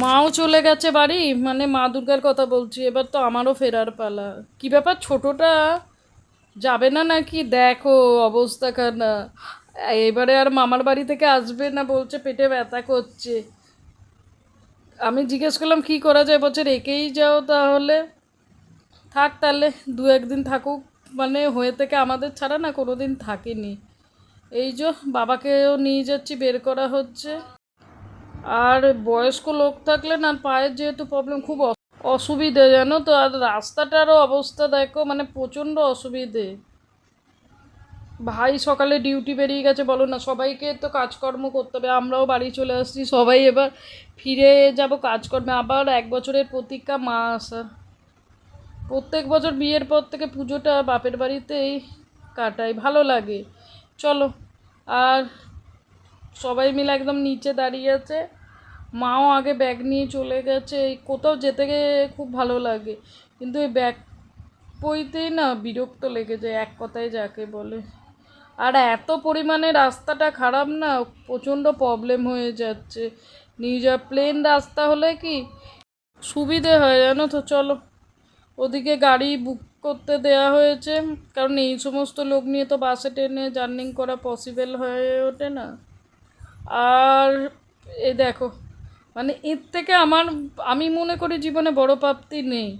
মাও চলে গেছে বাড়ি মানে মা দুর্গার কথা বলছি, এবার তো আমারও ফেরার পালা। কি ব্যাপার, ছোটটা যাবে না নাকি? দেখো অবস্থা খানা এবারে আর মামার বাড়ি থেকে আসবে না বলছে, পেটে ব্যথা করছে। আমি জিজ্ঞেস করলাম, কি করা যায়? বলছে, রেখেই যাও তাহলে। থাক তাহলে, দু একদিন থাকুক। মানে হয়ে থেকে আমাদের ছাড়া না কোনো দিন থাকেনি। এই যে, বাবাকেও নিয়ে যাচ্ছি, বের করা হচ্ছে। আর বয়স্ক লোক থাকলে না পায়ের যেহেতু প্রবলেম খুব অসুবিধে জানো তো? আর রাস্তাটারও অবস্থা দেখো মানে প্রচণ্ড অসুবিধে। ভাই সকালে ডিউটি বেরিয়ে গেছে, বলো না, সবাইকে তো কাজকর্ম করতে হবে। আমরাও বাড়ি চলে আসছি, সবাই এবার ফিরে যাব কাজকর্মে। আবার এক বছরের প্রতীক্ষা মা আসার প্রত্যেক বছর বিয়ের পর থেকে পুজোটা বাপের বাড়িতেই কাটাই, ভালো লাগে। চলো, আর সবাই মিলে একদম নিচে দাঁড়িয়ে আছে। মাও আগে ব্যাগ নিয়ে চলে গেছে। এই কোথাও যেতে গিয়ে খুব ভালো লাগে। কিন্তু এই ব্যাগ বইতেই না বিরক্ত লেগে যায়, এক কথায় যাকে বলে। আর এত পরিমাণে রাস্তাটা খারাপ না, প্রচণ্ড প্রবলেম হয়ে যাচ্ছে। যা প্লেন রাস্তা হলে কি সুবিধে হয় জানো তো? চলো। ওদিকে গাড়ি বুক করতে দেয়া হয়েছে। কারণ এই সমস্ত লোক নিয়ে তো বাসে ট্রেনে জার্নিং করা পসিবল হয়ে ওঠে না। আর এ দেখো মানে এর থেকে আমার, আমি মনে করি জীবনে বড় প্রাপ্তি নেই।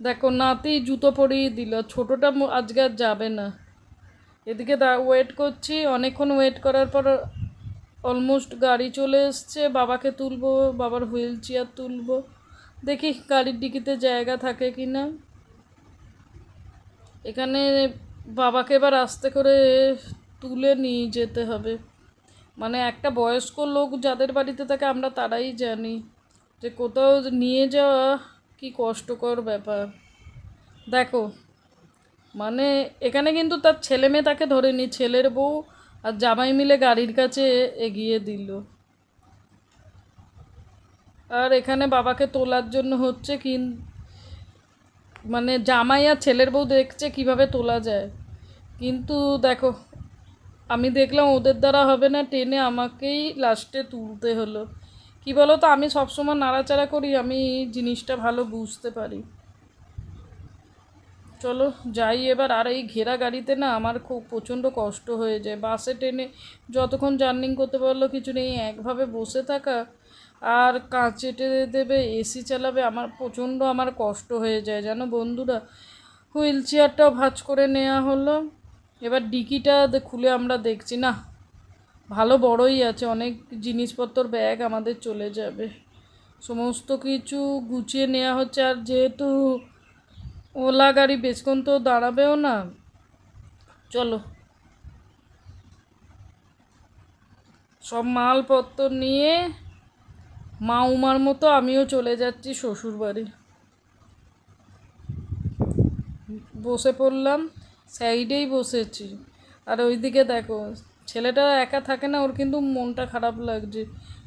দেখো, নাতি জুতো পরিয়ে দিল, ছোটোটা আজকে আর যাবে না। এদিকে দা ওয়েট করছি, অনেকক্ষণ ওয়েট করার পর অলমোস্ট গাড়ি চলে এসছে, বাবাকে তুলবো, বাবার হুইল চেয়ার তুলবো। দেখি গাড়ির ডিকিতে জায়গা থাকে কি না এখানে বাবাকে এবার আস্তে করে তুলে নিয়ে যেতে হবে। মানে একটা বয়স্ক লোক যাদের বাড়িতে থাকে, আমরা তারাই জানি। যে কোথাও নিয়ে যাওয়া কি কষ্টকর ব্যাপার। দেখো মানে এখানে কিন্তু তার ছেলে মেয়ে তাকে ধরেনি, ছেলের বউ আর জামাই মিলে গাড়ির কাছে এগিয়ে দিল। আর এখানে বাবাকে তোলার জন্য হচ্ছে কি মানে জামাই আর ছেলের বউ দেখছে কীভাবে তোলা যায়। কিন্তু দেখো আমি দেখলাম ওদের দ্বারা হবে না, টেনে আমাকেই লাস্টে তুলতে হলো। কি বলো তো আমি সবসময় নাড়াচাড়া করি, আমি জিনিসটা ভালো বুঝতে পারি। চলো যাই এবার, আর এই ঘেরা গাড়িতে না আমার খুব প্রচণ্ড কষ্ট হয়ে যায়। বাসে ট্রেনে যতক্ষণ জার্নিং করতে পারল কিছু নেই, একভাবে বসে থাকা আর কাঁচেটে দেবে এসি চালাবে, আমার প্রচণ্ড আমার কষ্ট হয়ে যায়। জানো বন্ধুরা, হুইল চেয়ারটাও ভাঁজ করে নেওয়া হলো। এবার ডিকিটা খুলে আমরা দেখছি, না, ভালো বড়ই আছে, অনেক জিনিসপত্র ব্যাগ আমাদের চলে যাবে। সমস্ত কিছু গুছিয়ে নেওয়া হচ্ছে, আর যেহেতু ওলা গাড়ি, বেশক্ষণ তো দাঁড়াবেও না, চলো। সব মালপত্র নিয়ে মা উমার মতো আমিও চলে যাচ্ছি শ্বশুর বাড়ি বসে পড়লাম। সাইডেই বসেছি। আর ওইদিকে দেখো, ছেলেটা একা থাকে না, ওর কিন্তু মনটা খারাপ লাগছে,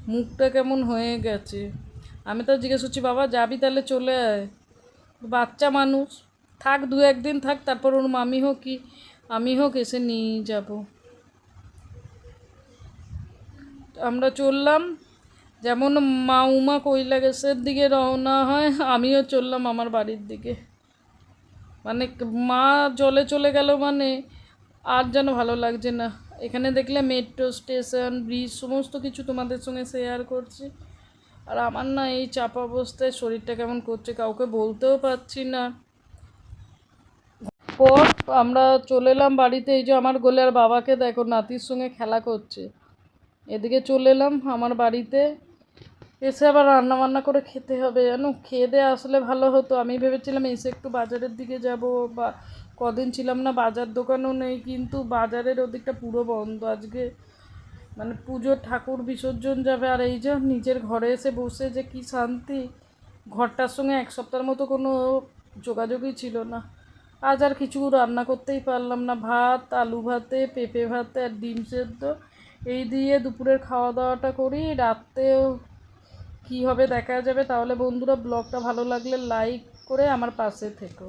মুখটা কেমন হয়ে গেছে। আমি তো জিজ্ঞেস করছি, বাবা, যাবি তাহলে চলে আয়। বাচ্চা মানুষ, থাক, দু একদিন থাক, তারপর ওর মামি হোক কি, আমি হোক এসে নিয়ে যাব। আমরা চললাম, যেমন মা উমা কৈলা গ্যাসের দিকে রওনা হয়, আমিও চললাম আমার বাড়ির দিকে। মানে মা জলে চলে গেল মানে আর যেন ভালো লাগছে না। এখানে দেখলে মেট্রো স্টেশন ব্রিজ সমস্ত কিছু তোমাদের সঙ্গে শেয়ার করছি। আর আমার না এই চাপা অবস্থায় শরীরটা কেমন করছে কাউকে বলতেও পারছি না। পর আমরা চলে এলাম বাড়িতে, এই যে আমার গোলে আর বাবাকে দেখো, নাতির সঙ্গে খেলা করছে। এদিকে চলে এলাম আমার বাড়িতে। এসে আবার রান্না বান্না করে খেতে হবে, জানো? খেয়ে দিয়ে আসলে ভালো হতো। আমি ভেবেছিলাম এসে একটু বাজারের দিকে যাব বা কদিন ছিলাম না বাজার দোকানও নেই, কিন্তু বাজারের ওদিকটা পুরো বন্ধ। আজকে মানে পুজোর ঠাকুর বিসর্জন যাবে, আর এই যে নিজের ঘরে এসে বসে যে কি শান্তি। ঘরটার সঙ্গে এক সপ্তাহের মতো কোনো যোগাযোগই ছিল না। আজ আর কিছু রান্না করতেই পারলাম না। ভাত, আলু ভাতে, পেঁপে ভাতে আর ডিম সেদ্ধ। এই দিয়ে দুপুরের খাওয়া দাওয়াটা করি। রাত্রেও কী হবে দেখা যাবে তাহলে বন্ধুরা ব্লগটা ভালো লাগলে লাইক করে আমার পাশে থেকো।